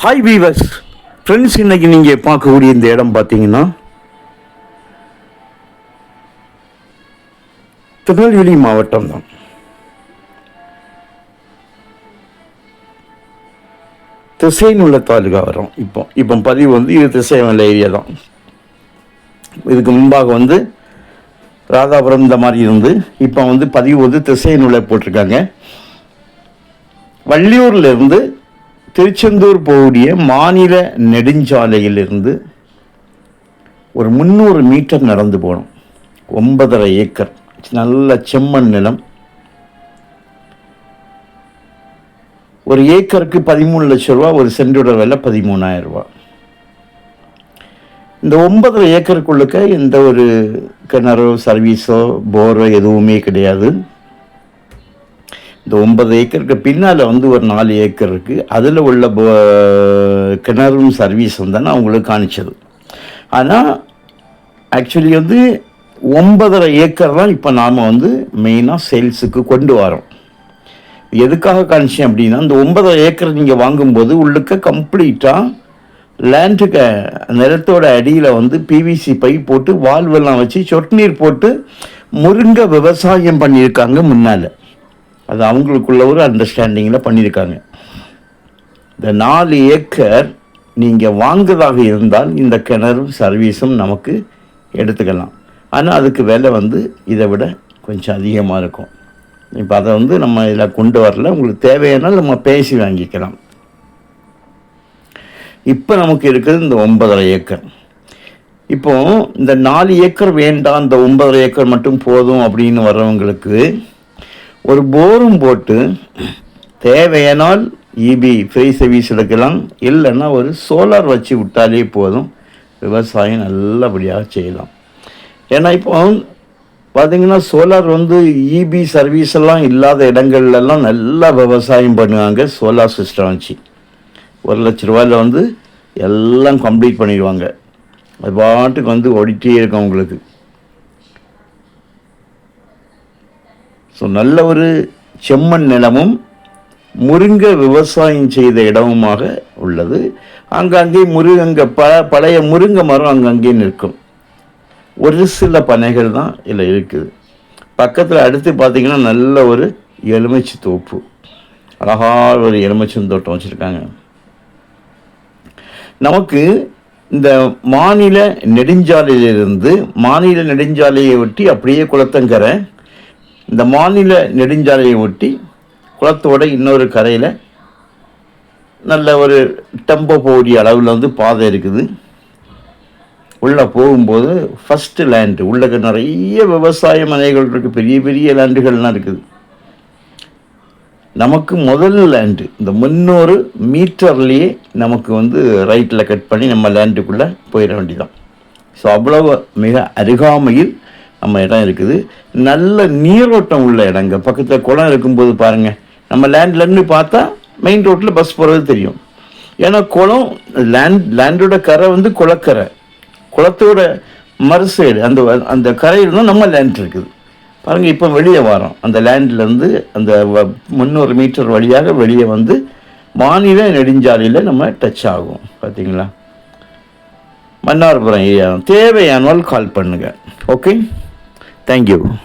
Hi viewers friends இன்னைக்கு நீங்கள் பார்க்கக்கூடிய இந்த இடம் பார்த்தீங்கன்னா திருநெல்வேலி மாவட்டம் தான். திசைனுள்ள தாலுகா வரும். இப்போ இப்போ பதிவு வந்து இது திசைவல்ல ஏரியா தான். இதுக்கு முன்பாக வந்து ராதாபுரம் இந்த மாதிரி இருந்து இப்போ வந்து பதிவு வந்து திசையினுள்ள போட்டிருக்காங்க. வள்ளியூர்லேருந்து இருந்து திருச்செந்தூர் போகக்கூடிய மாநில நெடுஞ்சாலையிலிருந்து ஒரு முந்நூறு மீட்டர் நடந்து போகணும். ஒன்பதரை ஏக்கர். நல்ல செம்மண் நிலம். ஒரு ஏக்கருக்கு பதிமூணு லட்சம் ரூபா ஒரு சென்டோட விலை பதிமூணாயிரம் ரூபா. இந்த ஒன்பதரை ஏக்கருக்குள்ளுக்க எந்த ஒரு கிணறோ சர்வீஸோ போரோ எதுவுமே கிடையாது. இந்த ஒன்பது ஏக்கருக்கு பின்னால் வந்து ஒரு நாலு ஏக்கர் இருக்குது அதில் உள்ள கிணறும் சர்வீஸும் தானே அவங்களுக்கு காணிச்சது ஆனால் ஆக்சுவலி வந்து ஒன்பதரை ஏக்கர் தான் இப்போ நாம் வந்து மெயினாக சேல்ஸுக்கு கொண்டு வரோம். எதுக்காக காணிச்சேன் அப்படின்னா இந்த ஒன்பதரை ஏக்கர் நீங்கள் வாங்கும்போது உள்ளுக்க கம்ப்ளீட்டாக லேண்டுக்கு நிலத்தோட அடியில் வந்து பிவிசி பை போட்டு வால்வெல்லாம் வச்சு சொட்டு நீர் போட்டு முருங்கை விவசாயம் பண்ணியிருக்காங்க முன்னால். அது அவங்களுக்குள்ள ஒரு அண்டர்ஸ்டாண்டிங்கில் பண்ணியிருக்காங்க. இந்த நாலு ஏக்கர் நீங்கள் வாங்குறதாக இருந்தால் இந்த கிணறும் சர்வீஸும் நமக்கு எடுத்துக்கலாம். ஆனால் அதுக்கு விலை வந்து இதை விட கொஞ்சம் அதிகமாக இருக்கும். இப்போ அதை வந்து நம்ம இதில் கொண்டு வரல. உங்களுக்கு தேவையானால் நம்ம பேசி வாங்கிக்கலாம். இப்போ நமக்கு இருக்கிறது இந்த ஒன்பதரை ஏக்கர். இப்போ இந்த நாலு ஏக்கர் வேண்டாம் இந்த ஒன்பதரை ஏக்கர் மட்டும் போதும் அப்படின்னு வர்றவங்களுக்கு ஒரு போரும் போட்டு தேவையானால் இபி ஃப்ரீ சர்வீஸ் எடுக்கலாம். இல்லைன்னா ஒரு சோலார் வச்சு விட்டாலே போதும். விவசாயம் நல்லபடியாக செய்யலாம். ஏன்னா இப்போ பார்த்திங்கன்னா சோலார் வந்து இபி சர்வீஸ் எல்லாம் இல்லாத இடங்கள்லாம் நல்லா விவசாயம் பண்ணுவாங்க சோலார் சிஸ்டம் வச்சு. ஒரு லட்ச ரூபாயில் வந்து எல்லாம் கம்ப்ளீட் பண்ணிடுவாங்க. அது பாட்டுக்கு வந்து ஓடிட்டே இருக்கும் உங்களுக்கு. ஸோ நல்ல ஒரு செம்மண் நிலமும் முருங்கை விவசாயம் செய்த இடமுமாக உள்ளது. அங்கங்கே முருங்கங்க ப பழைய முருங்கை மரம் அங்கங்கே நிற்கும். ஒரு சில பனைகள் தான் இதில் இருக்குது. பக்கத்தில் அடுத்து பார்த்திங்கன்னா நல்ல ஒரு எலுமிச்சி தோப்பு. அழகாக ஒரு எலுமிச்சம் தோட்டம் வச்சுருக்காங்க. நமக்கு இந்த மாநில நெடுஞ்சாலையிலிருந்து மாநில நெடுஞ்சாலையை ஒட்டி அப்படியே குளத்தங்கரை இந்த மாநில நெடுஞ்சாலையை ஒட்டி குளத்தோட இன்னொரு கரையில் நல்ல ஒரு டெம்போ போடிய அளவில் வந்து பாதை இருக்குது. உள்ளே போகும்போது ஃபஸ்ட்டு லேண்டு உள்ள நிறைய விவசாய மனைகள் இருக்குது பெரிய பெரிய லேண்டுகள்லாம் இருக்குது. நமக்கு முதல் லேண்டு இந்த முன்னூறு மீட்டர்லேயே நமக்கு வந்து ரைட்டில் கட் பண்ணி நம்ம லேண்டுக்குள்ளே போயிட வேண்டியதான் ஸோ அவ்வளவு மிக அருகாமையில் நம்ம இடம் இருக்குது. நல்ல நீரோட்டம் உள்ள இடங்க பக்கத்தில் குளம் இருக்கும்போது பாருங்கள் நம்ம லேண்ட்லேருந்து பார்த்தா மெயின் ரோட்டில் பஸ் போகிறது தெரியும். ஏன்னா குளம் லேண்ட் லேண்டோட கரை வந்து குளக்கரை. குளத்தோட மறு சைடு அந்த அந்த கரையில் தான் நம்ம லேண்ட் இருக்குது. பாருங்கள் இப்போ வெளியே வரோம். அந்த லேண்ட்லேருந்து அந்த முந்நூறு மீட்டர் வழியாக வெளியே வந்து மாநில நெடுஞ்சாலையில் நம்ம டச் ஆகும். பார்த்தீங்களா மன்னார்புரம் ஏரியா. தேவையானால் கால் பண்ணுங்கள் ஓகே Thank you.